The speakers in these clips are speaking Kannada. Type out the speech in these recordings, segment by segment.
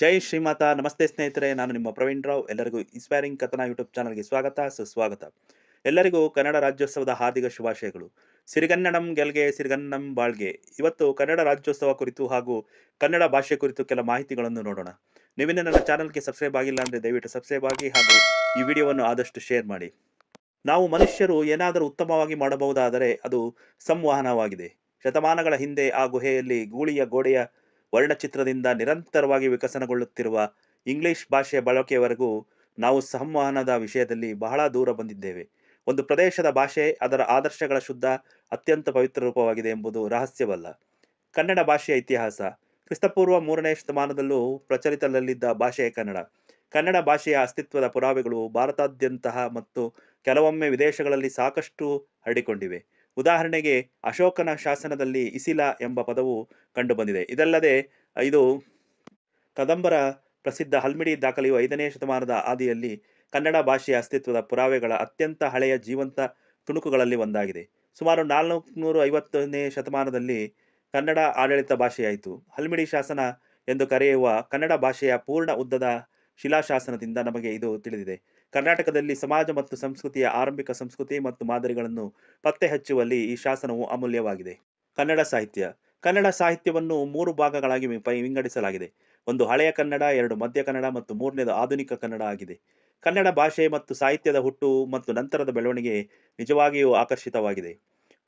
ಜೈ ಶ್ರೀಮಾತ. ನಮಸ್ತೆ ಸ್ನೇಹಿತರೆ, ನಾನು ನಿಮ್ಮ ಪ್ರವೀಣ್ ರಾವ್. ಎಲ್ಲರಿಗೂ ಇನ್ಸ್ಪೈರಿಂಗ್ ಕಥನ ಯೂಟ್ಯೂಬ್ ಚಾನಲ್ಗೆ ಸ್ವಾಗತ, ಸುಸ್ವಾಗತ. ಎಲ್ಲರಿಗೂ ಕನ್ನಡ ರಾಜ್ಯೋತ್ಸವದ ಹಾರ್ದಿಕ ಶುಭಾಶಯಗಳು. ಸಿರಿಗನ್ನಡಂ ಗೆಲ್ಗೆ ಸಿರಿಗನ್ನಂ ಬಾಳ್ಗೆ. ಇವತ್ತು ಕನ್ನಡ ರಾಜ್ಯೋತ್ಸವ ಕುರಿತು ಹಾಗೂ ಕನ್ನಡ ಭಾಷೆ ಕುರಿತು ಕೆಲ ಮಾಹಿತಿಗಳನ್ನು ನೋಡೋಣ. ನೀವಿನ ನನ್ನ ಚಾನಲ್ಗೆ ಸಬ್ಸ್ಕ್ರೈಬ್ ಆಗಿಲ್ಲ ಅಂದರೆ ದಯವಿಟ್ಟು ಸಬ್ಸ್ಕ್ರೈಬ್ ಆಗಿ ಹಾಗೂ ಈ ವಿಡಿಯೋವನ್ನು ಆದಷ್ಟು ಶೇರ್ ಮಾಡಿ. ನಾವು ಮನುಷ್ಯರು ಏನಾದರೂ ಉತ್ತಮವಾಗಿ ಮಾಡಬಹುದಾದರೆ ಅದು ಸಂವಹನವಾಗಿದೆ. ಶತಮಾನಗಳ ಹಿಂದೆ ಆ ಗುಹೆಯಲ್ಲಿ ಗೂಳಿಯ ಗೋಡೆಯ ವರ್ಣಚಿತ್ರದಿಂದ ನಿರಂತರವಾಗಿ ವಿಕಸನಗೊಳ್ಳುತ್ತಿರುವ ಇಂಗ್ಲಿಷ್ ಭಾಷೆಯ ಬಳಕೆಯವರೆಗೂ ನಾವು ಸಂವಹನದ ವಿಷಯದಲ್ಲಿ ಬಹಳ ದೂರ ಬಂದಿದ್ದೇವೆ. ಒಂದು ಪ್ರದೇಶದ ಭಾಷೆ ಅದರ ಆದರ್ಶಗಳ ಶುದ್ಧ, ಅತ್ಯಂತ ಪವಿತ್ರ ರೂಪವಾಗಿದೆ ಎಂಬುದು ರಹಸ್ಯವಲ್ಲ. ಕನ್ನಡ ಭಾಷೆಯ ಇತಿಹಾಸ. ಕ್ರಿಸ್ತಪೂರ್ವ ಮೂರನೇ ಶತಮಾನದಲ್ಲೂ ಪ್ರಚಲಿತದಲ್ಲಿದ್ದ ಭಾಷೆ ಕನ್ನಡ. ಕನ್ನಡ ಭಾಷೆಯ ಅಸ್ತಿತ್ವದ ಪುರಾವೆಗಳು ಭಾರತಾದ್ಯಂತಹ ಮತ್ತು ಕೆಲವೊಮ್ಮೆ ವಿದೇಶಗಳಲ್ಲಿ ಸಾಕಷ್ಟು ಹರಡಿಕೊಂಡಿವೆ. ಉದಾಹರಣೆಗೆ ಅಶೋಕನ ಶಾಸನದಲ್ಲಿ ಇಸಿಲ ಎಂಬ ಪದವು ಕಂಡುಬಂದಿದೆ. ಇದಲ್ಲದೆ ಇದು ಕದಂಬರ ಪ್ರಸಿದ್ಧ ಹಲ್ಮಿಡಿ ದಾಖಲೆಯು ಐದನೇ ಶತಮಾನದ ಆದಿಯಲ್ಲಿ ಕನ್ನಡ ಭಾಷೆಯ ಅಸ್ತಿತ್ವದ ಪುರಾವೆಗಳ ಅತ್ಯಂತ ಹಳೆಯ ಜೀವಂತ ತುಣುಕುಗಳಲ್ಲಿ ಒಂದಾಗಿದೆ. ಸುಮಾರು ನಾಲ್ಕುನೂರು ಐವತ್ತನೇ ಶತಮಾನದಲ್ಲಿ ಕನ್ನಡ ಆಡಳಿತ ಭಾಷೆಯಾಯಿತು. ಹಲ್ಮಿಡಿ ಶಾಸನ ಎಂದು ಕರೆಯುವ ಕನ್ನಡ ಭಾಷೆಯ ಪೂರ್ಣ ಉದ್ದದ ಶಿಲಾಶಾಸನದಿಂದ ನಮಗೆ ಇದು ತಿಳಿದಿದೆ. ಕರ್ನಾಟಕದಲ್ಲಿ ಸಮಾಜ ಮತ್ತು ಸಂಸ್ಕೃತಿಯ ಆರಂಭಿಕ ಸಂಸ್ಕೃತಿ ಮತ್ತು ಮಾದರಿಗಳನ್ನು ಪತ್ತೆ ಹಚ್ಚುವಲ್ಲಿ ಈ ಶಾಸನವು ಅಮೂಲ್ಯವಾಗಿದೆ. ಕನ್ನಡ ಸಾಹಿತ್ಯ. ಕನ್ನಡ ಸಾಹಿತ್ಯವನ್ನು ಮೂರು ಭಾಗಗಳಾಗಿ ವಿಂಗಡಿಸಲಾಗಿದೆ. ಒಂದು ಹಳೆಯ ಕನ್ನಡ, ಎರಡು ಮಧ್ಯ ಕನ್ನಡ ಮತ್ತು ಮೂರನೇದು ಆಧುನಿಕ ಕನ್ನಡ ಆಗಿದೆ. ಕನ್ನಡ ಭಾಷೆ ಮತ್ತು ಸಾಹಿತ್ಯದ ಹುಟ್ಟು ಮತ್ತು ನಂತರದ ಬೆಳವಣಿಗೆ ನಿಜವಾಗಿಯೂ ಆಕರ್ಷಿತವಾಗಿದೆ.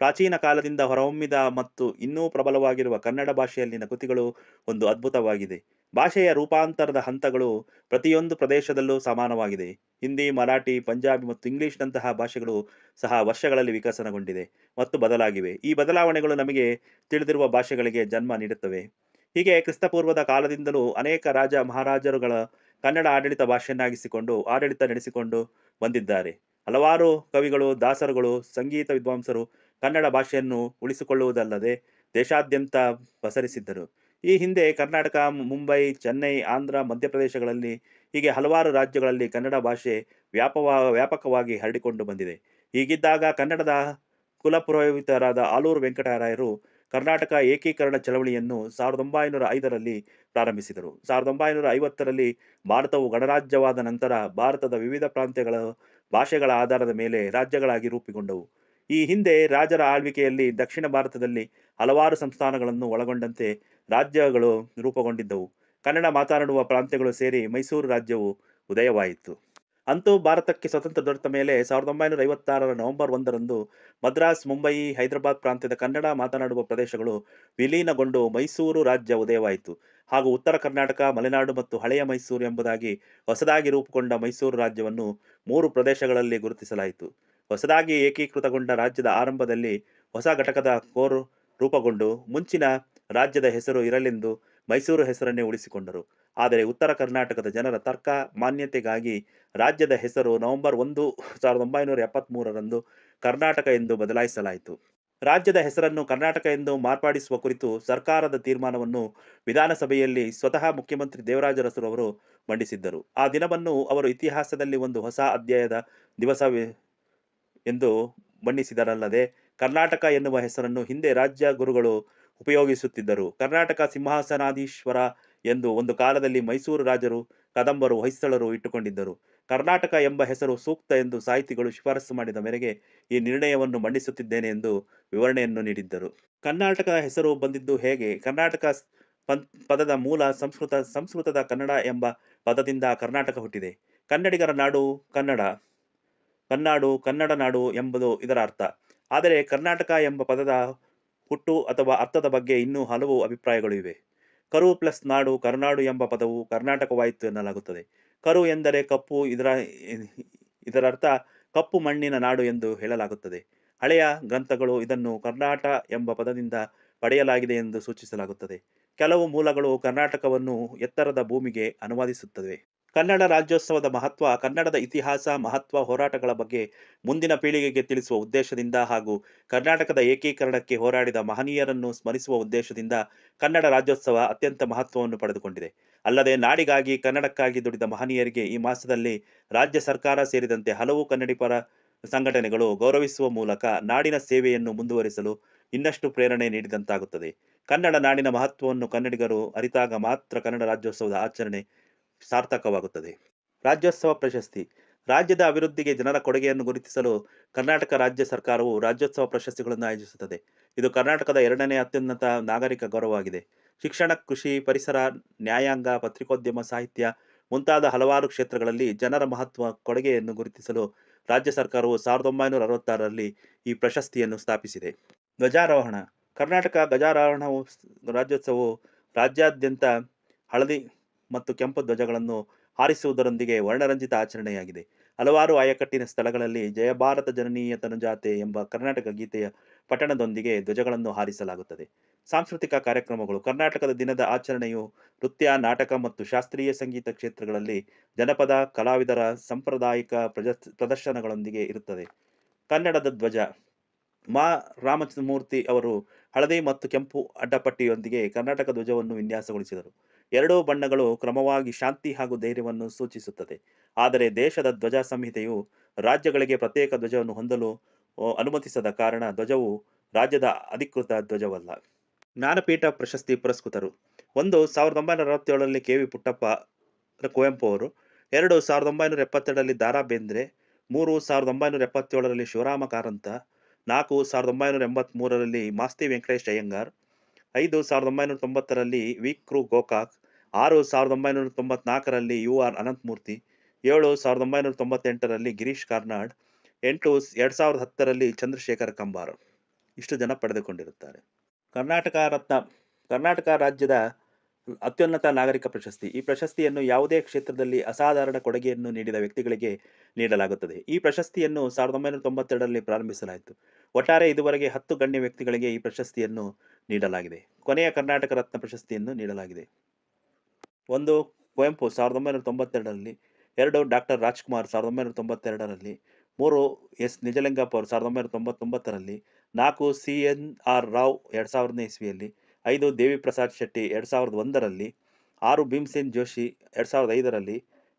ಪ್ರಾಚೀನ ಕಾಲದಿಂದ ಹೊರಹೊಮ್ಮಿದ ಮತ್ತು ಇನ್ನೂ ಪ್ರಬಲವಾಗಿರುವ ಕನ್ನಡ ಭಾಷೆಯಲ್ಲಿನ ಕೃತಿಗಳು ಒಂದು ಅದ್ಭುತವಾಗಿದೆ. ಭಾಷೆಯ ರೂಪಾಂತರದ ಹಂತಗಳು ಪ್ರತಿಯೊಂದು ಪ್ರದೇಶದಲ್ಲೂ ಸಮಾನವಾಗಿದೆ. ಹಿಂದಿ, ಮರಾಠಿ, ಪಂಜಾಬಿ ಮತ್ತು ಇಂಗ್ಲಿಷ್ನಂತಹ ಭಾಷೆಗಳು ಸಹ ವರ್ಷಗಳಲ್ಲಿ ವಿಕಸನಗೊಂಡಿದೆ ಮತ್ತು ಬದಲಾಗಿವೆ. ಈ ಬದಲಾವಣೆಗಳು ನಮಗೆ ತಿಳಿದಿರುವ ಭಾಷೆಗಳಿಗೆ ಜನ್ಮ ನೀಡುತ್ತವೆ. ಹೀಗೆ ಕ್ರಿಸ್ತಪೂರ್ವದ ಕಾಲದಿಂದಲೂ ಅನೇಕ ರಾಜ ಮಹಾರಾಜರುಗಳ ಕನ್ನಡ ಆಡಳಿತ ಭಾಷೆಯನ್ನಾಗಿಸಿಕೊಂಡು ಆಡಳಿತ ನಡೆಸಿಕೊಂಡು ಬಂದಿದ್ದಾರೆ. ಹಲವಾರು ಕವಿಗಳು, ದಾಸರುಗಳು, ಸಂಗೀತ ವಿದ್ವಾಂಸರು ಕನ್ನಡ ಭಾಷೆಯನ್ನು ಉಳಿಸಿಕೊಳ್ಳುವುದಲ್ಲದೆ ದೇಶಾದ್ಯಂತ ಪಸರಿಸಿದ್ದರು. ಈ ಹಿಂದೆ ಕರ್ನಾಟಕ, ಮುಂಬೈ, ಚೆನ್ನೈ, ಆಂಧ್ರ, ಮಧ್ಯಪ್ರದೇಶಗಳಲ್ಲಿ ಹೀಗೆ ಹಲವಾರು ರಾಜ್ಯಗಳಲ್ಲಿ ಕನ್ನಡ ಭಾಷೆ ವ್ಯಾಪವ, ವ್ಯಾಪಕವಾಗಿ ಹರಡಿಕೊಂಡು ಬಂದಿದೆ. ಹೀಗಿದ್ದಾಗ ಕನ್ನಡದ ಕುಲಪುರೋಹಿತರಾದ ಆಲೂರು ವೆಂಕಟರಾಯರು ಕರ್ನಾಟಕ ಏಕೀಕರಣ ಚಳವಳಿಯನ್ನು ಸಾವಿರದ ಒಂಬೈನೂರ ಐದರಲ್ಲಿ ಪ್ರಾರಂಭಿಸಿದರು. ಸಾವಿರದ ಒಂಬೈನೂರ ಐವತ್ತರಲ್ಲಿ ಭಾರತವು ಗಣರಾಜ್ಯವಾದ ನಂತರ ಭಾರತದ ವಿವಿಧ ಪ್ರಾಂತ್ಯಗಳ ಭಾಷೆಗಳ ಆಧಾರದ ಮೇಲೆ ರಾಜ್ಯಗಳಾಗಿ ರೂಪುಗೊಂಡವು ಈ ಹಿಂದೆ ರಾಜರ ಆಳ್ವಿಕೆಯಲ್ಲಿ ದಕ್ಷಿಣ ಭಾರತದಲ್ಲಿ ಹಲವಾರು ಸಂಸ್ಥಾನಗಳನ್ನು ಒಳಗೊಂಡಂತೆ ರಾಜ್ಯಗಳು ರೂಪುಗೊಂಡಿದ್ದವು. ಕನ್ನಡ ಮಾತನಾಡುವ ಪ್ರಾಂತ್ಯಗಳು ಸೇರಿ ಮೈಸೂರು ರಾಜ್ಯವು ಉದಯವಾಯಿತು. ಅಂತೂ ಭಾರತಕ್ಕೆ ಸ್ವತಂತ್ರ ದೊರೆತ ಮೇಲೆ ಸಾವಿರದ ಒಂಬೈನೂರ ಐವತ್ತಾರರ ನವೆಂಬರ್ ಒಂದರಂದು ಮದ್ರಾಸ್, ಮುಂಬೈ, ಹೈದರಾಬಾದ್ ಪ್ರಾಂತ್ಯದ ಕನ್ನಡ ಮಾತನಾಡುವ ಪ್ರದೇಶಗಳು ವಿಲೀನಗೊಂಡು ಮೈಸೂರು ರಾಜ್ಯ ಉದಯವಾಯಿತು. ಹಾಗೂ ಉತ್ತರ ಕರ್ನಾಟಕ, ಮಲೆನಾಡು ಮತ್ತು ಹಳೆಯ ಮೈಸೂರು ಎಂಬುದಾಗಿ ಹೊಸದಾಗಿ ರೂಪುಗೊಂಡ ಮೈಸೂರು ರಾಜ್ಯವನ್ನು ಮೂರು ಪ್ರದೇಶಗಳಲ್ಲಿ ಗುರುತಿಸಲಾಯಿತು. ಹೊಸದಾಗಿ ಏಕೀಕೃತಗೊಂಡ ರಾಜ್ಯದ ಆರಂಭದಲ್ಲಿ ಹೊಸ ಘಟಕದ ಕೋರ್ ರೂಪುಗೊಂಡು ಮುಂಚಿನ ರಾಜ್ಯದ ಹೆಸರು ಇರಲೆಂದು ಮೈಸೂರು ಹೆಸರನ್ನೇ ಉಳಿಸಿಕೊಂಡರು. ಆದರೆ ಉತ್ತರ ಕರ್ನಾಟಕದ ಜನರ ತರ್ಕ ಮಾನ್ಯತೆಗಾಗಿ ರಾಜ್ಯದ ಹೆಸರು ನವೆಂಬರ್ ಒಂದು, ಸಾವಿರದ ಒಂಬೈನೂರ ಎಪ್ಪತ್ತ್ಮೂರರಂದು ಕರ್ನಾಟಕ ಎಂದು ಬದಲಾಯಿಸಲಾಯಿತು. ರಾಜ್ಯದ ಹೆಸರನ್ನು ಕರ್ನಾಟಕ ಎಂದು ಮಾರ್ಪಾಡಿಸುವ ಕುರಿತು ಸರ್ಕಾರದ ತೀರ್ಮಾನವನ್ನು ವಿಧಾನಸಭೆಯಲ್ಲಿ ಸ್ವತಃ ಮುಖ್ಯಮಂತ್ರಿ ದೇವರಾಜರಸರು ಅವರು ಮಂಡಿಸಿದ್ದರು. ಆ ದಿನವನ್ನು ಅವರು ಇತಿಹಾಸದಲ್ಲಿ ಒಂದು ಹೊಸ ಅಧ್ಯಾಯದ ದಿವಸವೇ ಎಂದು ಬಣ್ಣಿಸಿದರಲ್ಲದೆ ಕರ್ನಾಟಕ ಎನ್ನುವ ಹೆಸರನ್ನು ಹಿಂದೆ ರಾಜ್ಯ ಗುರುಗಳು ಉಪಯೋಗಿಸುತ್ತಿದ್ದರು. ಕರ್ನಾಟಕ ಸಿಂಹಾಸನಾಧೀಶ್ವರ ಎಂದು ಒಂದು ಕಾಲದಲ್ಲಿ ಮೈಸೂರು ರಾಜರು ಕದಂಬರು, ಹೊಯ್ಸಳರು ಇಟ್ಟುಕೊಂಡಿದ್ದರು. ಕರ್ನಾಟಕ ಎಂಬ ಹೆಸರು ಸೂಕ್ತ ಎಂದು ಸಾಹಿತಿಗಳು ಶಿಫಾರಸು ಮಾಡಿದ ಮೇರೆಗೆ ಈ ನಿರ್ಣಯವನ್ನು ಮಂಡಿಸುತ್ತಿದ್ದೇನೆ ಎಂದು ವಿವರಣೆಯನ್ನು ನೀಡಿದ್ದರು. ಕರ್ನಾಟಕ ಹೆಸರು ಬಂದಿದ್ದು ಹೇಗೆ? ಕರ್ನಾಟಕ ಪದದ ಮೂಲ ಸಂಸ್ಕೃತ ಸಂಸ್ಕೃತದ ಕನ್ನಡ ಎಂಬ ಪದದಿಂದ ಕರ್ನಾಟಕ ಹುಟ್ಟಿದೆ. ಕನ್ನಡಿಗರ ನಾಡು ಕನ್ನಡ. ಕನ್ನಾಡು, ಕನ್ನಡ ನಾಡು ಎಂಬುದು ಇದರ ಅರ್ಥ. ಆದರೆ ಕರ್ನಾಟಕ ಎಂಬ ಪದದ ಹುಟ್ಟು ಅಥವಾ ಅರ್ಥದ ಬಗ್ಗೆ ಇನ್ನೂ ಹಲವು ಅಭಿಪ್ರಾಯಗಳು ಇವೆ. ಕರು ಪ್ಲಸ್ ನಾಡು, ಕರ್ನಾಡು ಎಂಬ ಪದವು ಕರ್ನಾಟಕವಾಯಿತು ಎನ್ನಲಾಗುತ್ತದೆ. ಕರು ಎಂದರೆ ಕಪ್ಪು, ಇದರ ಇದರರ್ಥ ಕಪ್ಪು ಮಣ್ಣಿನ ನಾಡು ಎಂದು ಹೇಳಲಾಗುತ್ತದೆ. ಹಳೆಯ ಗ್ರಂಥಗಳು ಇದನ್ನು ಕರ್ನಾಟ ಎಂಬ ಪದದಿಂದ ಪಡೆಯಲಾಗಿದೆ ಎಂದು ಸೂಚಿಸಲಾಗುತ್ತದೆ. ಕೆಲವು ಮೂಲಗಳು ಕರ್ನಾಟಕವನ್ನು ಎತ್ತರದ ಭೂಮಿಗೆ ಅನುವಾದಿಸುತ್ತವೆ. ಕನ್ನಡ ರಾಜ್ಯೋತ್ಸವದ ಮಹತ್ವ, ಕನ್ನಡದ ಇತಿಹಾಸ, ಮಹತ್ವ ಹೋರಾಟಗಳ ಬಗ್ಗೆ ಮುಂದಿನ ಪೀಳಿಗೆಗೆ ತಿಳಿಸುವ ಉದ್ದೇಶದಿಂದ ಹಾಗೂ ಕರ್ನಾಟಕದ ಏಕೀಕರಣಕ್ಕೆ ಹೋರಾಡಿದ ಮಹನೀಯರನ್ನು ಸ್ಮರಿಸುವ ಉದ್ದೇಶದಿಂದ ಕನ್ನಡ ರಾಜ್ಯೋತ್ಸವ ಅತ್ಯಂತ ಮಹತ್ವವನ್ನು ಪಡೆದುಕೊಂಡಿದೆ. ಅಲ್ಲದೆ ನಾಡಿಗಾಗಿ ಕನ್ನಡಕ್ಕಾಗಿ ದುಡಿದ ಮಹನೀಯರಿಗೆ ಈ ಮಾಸದಲ್ಲಿ ರಾಜ್ಯ ಸರ್ಕಾರ ಸೇರಿದಂತೆ ಹಲವು ಕನ್ನಡಿಪರ ಸಂಘಟನೆಗಳು ಗೌರವಿಸುವ ಮೂಲಕ ನಾಡಿನ ಸೇವೆಯನ್ನು ಮುಂದುವರಿಸಲು ಇನ್ನಷ್ಟು ಪ್ರೇರಣೆ ನೀಡಿದಂತಾಗುತ್ತದೆ. ಕನ್ನಡ ನಾಡಿನ ಮಹತ್ವವನ್ನು ಕನ್ನಡಿಗರು ಅರಿತಾಗ ಮಾತ್ರ ಕನ್ನಡ ರಾಜ್ಯೋತ್ಸವದ ಆಚರಣೆ ಸಾರ್ಥಕವಾಗುತ್ತದೆ. ರಾಜ್ಯೋತ್ಸವ ಪ್ರಶಸ್ತಿ. ರಾಜ್ಯದ ಅಭಿವೃದ್ಧಿಗೆ ಜನರ ಕೊಡುಗೆಯನ್ನು ಗುರುತಿಸಲು ಕರ್ನಾಟಕ ರಾಜ್ಯ ಸರ್ಕಾರವು ರಾಜ್ಯೋತ್ಸವ ಪ್ರಶಸ್ತಿಗಳನ್ನು ಆಯೋಜಿಸುತ್ತದೆ. ಇದು ಕರ್ನಾಟಕದ ಎರಡನೇ ಅತ್ಯುನ್ನತ ನಾಗರಿಕ ಗೌರವವಾಗಿದೆ. ಶಿಕ್ಷಣ, ಕೃಷಿ, ಪರಿಸರ, ನ್ಯಾಯಾಂಗ, ಪತ್ರಿಕೋದ್ಯಮ, ಸಾಹಿತ್ಯ ಮುಂತಾದ ಹಲವಾರು ಕ್ಷೇತ್ರಗಳಲ್ಲಿ ಜನರ ಮಹತ್ವ, ಕೊಡುಗೆಯನ್ನು ಗುರುತಿಸಲು ರಾಜ್ಯ ಸರ್ಕಾರವು ಸಾವಿರದ ಒಂಬೈನೂರ ಅರವತ್ತಾರರಲ್ಲಿ ಈ ಪ್ರಶಸ್ತಿಯನ್ನು ಸ್ಥಾಪಿಸಿದೆ. ಧ್ವಜಾರೋಹಣ. ಕರ್ನಾಟಕ ಧ್ವಜಾರೋಹಣವು ರಾಜ್ಯೋತ್ಸವವು ರಾಜ್ಯಾದ್ಯಂತ ಹಳದಿ ಮತ್ತು ಕೆಂಪು ಧ್ವಜಗಳನ್ನು ಹಾರಿಸುವುದರೊಂದಿಗೆ ವರ್ಣರಂಜಿತ ಆಚರಣೆಯಾಗಿದೆ. ಹಲವಾರು ಆಯಕಟ್ಟಿನ ಸ್ಥಳಗಳಲ್ಲಿ ಜಯ ಭಾರತ ಜನನೀಯ ತನುಜಾತೆ ಎಂಬ ಕರ್ನಾಟಕ ಗೀತೆಯ ಪಠಣದೊಂದಿಗೆ ಧ್ವಜಗಳನ್ನು ಹಾರಿಸಲಾಗುತ್ತದೆ. ಸಾಂಸ್ಕೃತಿಕ ಕಾರ್ಯಕ್ರಮಗಳು, ಕರ್ನಾಟಕದ ದಿನದ ಆಚರಣೆಯು ನೃತ್ಯ, ನಾಟಕ ಮತ್ತು ಶಾಸ್ತ್ರೀಯ ಸಂಗೀತ ಕ್ಷೇತ್ರಗಳಲ್ಲಿ ಜನಪದ, ಕಲಾವಿದರ ಸಾಂಪ್ರದಾಯಿಕ ಪ್ರದರ್ಶನಗಳೊಂದಿಗೆ ಇರುತ್ತದೆ. ಕನ್ನಡದ ಧ್ವಜ, ಮಾ. ರಾಮಚಂದ್ರಮೂರ್ತಿ ಅವರು ಹಳದಿ ಮತ್ತು ಕೆಂಪು ಅಡ್ಡಪಟ್ಟಿಯೊಂದಿಗೆ ಕರ್ನಾಟಕ ಧ್ವಜವನ್ನು ವಿನ್ಯಾಸಗೊಳಿಸಿದರು. ಎರಡೂ ಬಣ್ಣಗಳು ಕ್ರಮವಾಗಿ ಶಾಂತಿ ಹಾಗೂ ಧೈರ್ಯವನ್ನು ಸೂಚಿಸುತ್ತದೆ. ಆದರೆ ದೇಶದ ಧ್ವಜ ಸಂಹಿತೆಯು ರಾಜ್ಯಗಳಿಗೆ ಪ್ರತ್ಯೇಕ ಧ್ವಜವನ್ನು ಹೊಂದಲು ಅನುಮತಿಸದ ಕಾರಣ ಧ್ವಜವು ರಾಜ್ಯದ ಅಧಿಕೃತ ಧ್ವಜವಲ್ಲ. ಜ್ಞಾನಪೀಠ ಪ್ರಶಸ್ತಿ ಪುರಸ್ಕೃತರು. ಒಂದು ಸಾವಿರದ ಒಂಬೈನೂರ ಅರವತ್ತೇಳರಲ್ಲಿ ಕೆ ವಿ ಪುಟ್ಟಪ್ಪ ಕುವೆಂಪು ಅವರು, ಎರಡು ಸಾವಿರದ ಒಂಬೈನೂರ ಎಪ್ಪತ್ತೆರಡರಲ್ಲಿ ದಾರಾ ಬೇಂದ್ರೆ, ಮೂರು ಸಾವಿರದ ಒಂಬೈನೂರ ಎಪ್ಪತ್ತೇಳರಲ್ಲಿ ಶಿವರಾಮ ಕಾರಂತ, ನಾಲ್ಕು ಸಾವಿರದ ಒಂಬೈನೂರ ಎಂಬತ್ತ್ಮೂರರಲ್ಲಿ ಮಾಸ್ತಿ ವೆಂಕಟೇಶ್ ಅಯ್ಯಂಗಾರ್, ಐದು ಸಾವಿರದ ಒಂಬೈನೂರ ತೊಂಬತ್ತರಲ್ಲಿ ವಿ ಕ್ರೂ ಗೋಕಾಕ್ ಆರು ಸಾವಿರದ ಒಂಬೈನೂರ ತೊಂಬತ್ನಾಲ್ಕರಲ್ಲಿ ಯು ಆರ್ ಅನಂತಮೂರ್ತಿ, ಏಳು ಸಾವಿರದ ಒಂಬೈನೂರ ತೊಂಬತ್ತೆಂಟರಲ್ಲಿ ಗಿರೀಶ್ ಕಾರ್ನಾಡ್, ಎಂಟು ಎರಡು ಸಾವಿರದ ಹತ್ತರಲ್ಲಿ ಚಂದ್ರಶೇಖರ್ ಕಂಬಾರ್. ಇಷ್ಟು ಜನ ಪಡೆದುಕೊಂಡಿರುತ್ತಾರೆ. ಕರ್ನಾಟಕ ರತ್ನ, ಕರ್ನಾಟಕ ರಾಜ್ಯದ ಅತ್ಯುನ್ನತ ನಾಗರಿಕ ಪ್ರಶಸ್ತಿ. ಈ ಪ್ರಶಸ್ತಿಯನ್ನು ಯಾವುದೇ ಕ್ಷೇತ್ರದಲ್ಲಿ ಅಸಾಧಾರಣ ಕೊಡುಗೆಯನ್ನು ನೀಡಿದ ವ್ಯಕ್ತಿಗಳಿಗೆ ನೀಡಲಾಗುತ್ತದೆ. ಈ ಪ್ರಶಸ್ತಿಯನ್ನು ಸಾವಿರದ ಒಂಬೈನೂರ ತೊಂಬತ್ತೆರಡರಲ್ಲಿ ಪ್ರಾರಂಭಿಸಲಾಯಿತು. ಒಟ್ಟಾರೆ ಇದುವರೆಗೆ ಹತ್ತು ಗಣ್ಯ ವ್ಯಕ್ತಿಗಳಿಗೆ ಈ ಪ್ರಶಸ್ತಿಯನ್ನು ನೀಡಲಾಗಿದೆ. ಕೊನೆಯ ಕರ್ನಾಟಕ ರತ್ನ ಪ್ರಶಸ್ತಿಯನ್ನು ನೀಡಲಾಗಿದೆ. ಒಂದು ಕುವೆಂಪು ಸಾವಿರದ ಒಂಬೈನೂರ ತೊಂಬತ್ತೆರಡರಲ್ಲಿ, ಎರಡು ಡಾಕ್ಟರ್ ರಾಜ್ಕುಮಾರ್ ಸಾವಿರದ ಒಂಬೈನೂರ ತೊಂಬತ್ತೆರಡರಲ್ಲಿ, ಮೂರು ಎಸ್ ನಿಜಲಿಂಗಪ್ಪ ಅವರು ಸಾವಿರದ ಒಂಬೈನೂರ ತೊಂಬತ್ತೊಂಬತ್ತರಲ್ಲಿ, ನಾಲ್ಕು ಸಿ ಎನ್ ಆರ್ ರಾವ್ ಎರಡು ಸಾವಿರದನೇ ಇಸ್ವಿಯಲ್ಲಿ, ಐದು ದೇವಿ ಪ್ರಸಾದ್ ಶೆಟ್ಟಿ ಎರಡು ಸಾವಿರದ ಒಂದರಲ್ಲಿ, ಆರು ಭೀಮ್ಸೇನ್ ಜೋಶಿ ಎರಡು ಸಾವಿರದ ಐದರಲ್ಲಿ,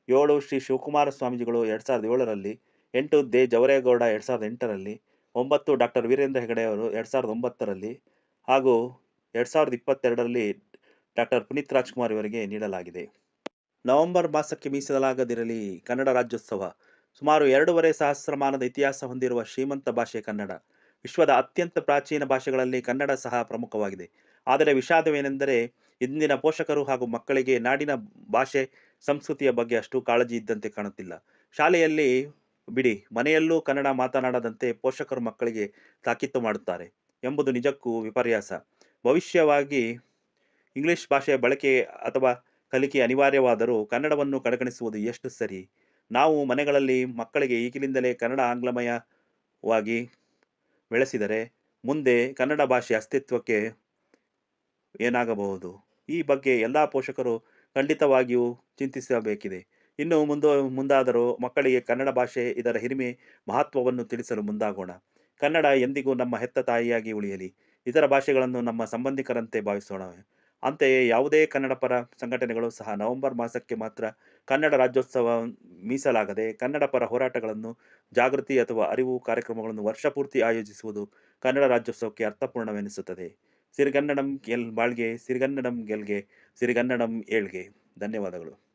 ಏಳು ಶ್ರೀ ಶಿವಕುಮಾರ ಸ್ವಾಮೀಜಿಗಳು ಎರಡು ಸಾವಿರದ ಏಳರಲ್ಲಿ, ಎಂಟು ದೇ ಜವರೇಗೌಡ ಎರಡು ಸಾವಿರದ ಎಂಟರಲ್ಲಿ, ಒಂಬತ್ತು ಡಾಕ್ಟರ್ ವೀರೇಂದ್ರ ಹೆಗಡೆ ಅವರು ಎರಡು ಸಾವಿರದ ಒಂಬತ್ತರಲ್ಲಿ ಹಾಗೂ ಎರಡು ಸಾವಿರದ ಇಪ್ಪತ್ತೆರಡರಲ್ಲಿ ಡಾಕ್ಟರ್ ಪುನೀತ್ ರಾಜ್ಕುಮಾರ್ ಇವರಿಗೆ ನೀಡಲಾಗಿದೆ. ನವೆಂಬರ್ ಮಾಸಕ್ಕೆ ಮೀಸಲಾಗದಿರಲಿ ಕನ್ನಡ ರಾಜ್ಯೋತ್ಸವ. ಸುಮಾರು ಎರಡೂವರೆ ಸಹಸ್ರಮಾನದ ಇತಿಹಾಸ ಹೊಂದಿರುವ ಶ್ರೀಮಂತ ಭಾಷೆ ಕನ್ನಡ. ವಿಶ್ವದ ಅತ್ಯಂತ ಪ್ರಾಚೀನ ಭಾಷೆಗಳಲ್ಲಿ ಕನ್ನಡ ಸಹ ಪ್ರಮುಖವಾಗಿದೆ. ಆದರೆ ವಿಷಾದವೇನೆಂದರೆ, ಇಂದಿನ ಪೋಷಕರು ಹಾಗೂ ಮಕ್ಕಳಿಗೆ ನಾಡಿನ ಭಾಷೆ, ಸಂಸ್ಕೃತಿಯ ಬಗ್ಗೆ ಅಷ್ಟು ಕಾಳಜಿ ಇದ್ದಂತೆ ಕಾಣುತ್ತಿಲ್ಲ. ಶಾಲೆಯಲ್ಲಿ, ಬಿಡಿ, ಮನೆಯಲ್ಲೂ ಕನ್ನಡ ಮಾತನಾಡದಂತೆ ಪೋಷಕರು ಮಕ್ಕಳಿಗೆ ತಾಕೀತು ಮಾಡುತ್ತಾರೆ ಎಂಬುದು ನಿಜಕ್ಕೂ ವಿಪರ್ಯಾಸ. ಭವಿಷ್ಯವಾಗಿ ಇಂಗ್ಲಿಷ್ ಭಾಷೆಯ ಬಳಕೆ ಅಥವಾ ಕಲಿಕೆ ಅನಿವಾರ್ಯವಾದರೂ ಕನ್ನಡವನ್ನು ಕಡೆಗಣಿಸುವುದು ಎಷ್ಟು ಸರಿ? ನಾವು ಮನೆಗಳಲ್ಲಿ ಮಕ್ಕಳಿಗೆ ಈಗಿನಿಂದಲೇ ಕನ್ನಡ ಆಂಗ್ಲಮಯವಾಗಿ ಬೆಳೆಸಿದರೆ ಮುಂದೆ ಕನ್ನಡ ಭಾಷೆ ಅಸ್ತಿತ್ವಕ್ಕೆ ಏನಾಗಬಹುದು? ಈ ಬಗ್ಗೆ ಎಲ್ಲ ಪೋಷಕರು ಖಂಡಿತವಾಗಿಯೂ ಚಿಂತಿಸಬೇಕಿದೆ. ಇನ್ನು ಮುಂದೆ ಮುಂದಾದರೂ ಮಕ್ಕಳಿಗೆ ಕನ್ನಡ ಭಾಷೆ ಇದರ ಹಿರಿಮೆ ಮಹತ್ವವನ್ನು ತಿಳಿಸಲು ಮುಂದಾಗೋಣ. ಕನ್ನಡ ಎಂದಿಗೂ ನಮ್ಮ ಹೆತ್ತ ತಾಯಿಯಾಗಿ ಉಳಿಯಲಿ. ಇತರ ಭಾಷೆಗಳನ್ನು ನಮ್ಮ ಸಂಬಂಧಿಕರಂತೆ ಭಾವಿಸೋಣ. ಅಂತೆಯೇ ಯಾವುದೇ ಕನ್ನಡ ಪರ ಸಂಘಟನೆಗಳು ಸಹ ನವೆಂಬರ್ ಮಾಸಕ್ಕೆ ಮಾತ್ರ ಕನ್ನಡ ರಾಜ್ಯೋತ್ಸವ ಮೀಸಲಾಗದೆ ಕನ್ನಡ ಪರ ಹೋರಾಟಗಳನ್ನು ಜಾಗೃತಿ ಅಥವಾ ಅರಿವು ಕಾರ್ಯಕ್ರಮಗಳನ್ನು ವರ್ಷಪೂರ್ತಿ ಆಯೋಜಿಸುವುದು ಕನ್ನಡ ರಾಜ್ಯೋತ್ಸವಕ್ಕೆ ಅರ್ಥಪೂರ್ಣವೆನಿಸುತ್ತದೆ. ಸಿರಿಗನ್ನಡಂ ಗೆಲ್ ಬಾಳ್ಗೆ, ಸಿರಿಗನ್ನಡಂ ಗೆಲ್ಗೆ, ಸಿರಿಗನ್ನಡಂ ಏಳ್ಗೆ. ಧನ್ಯವಾದಗಳು.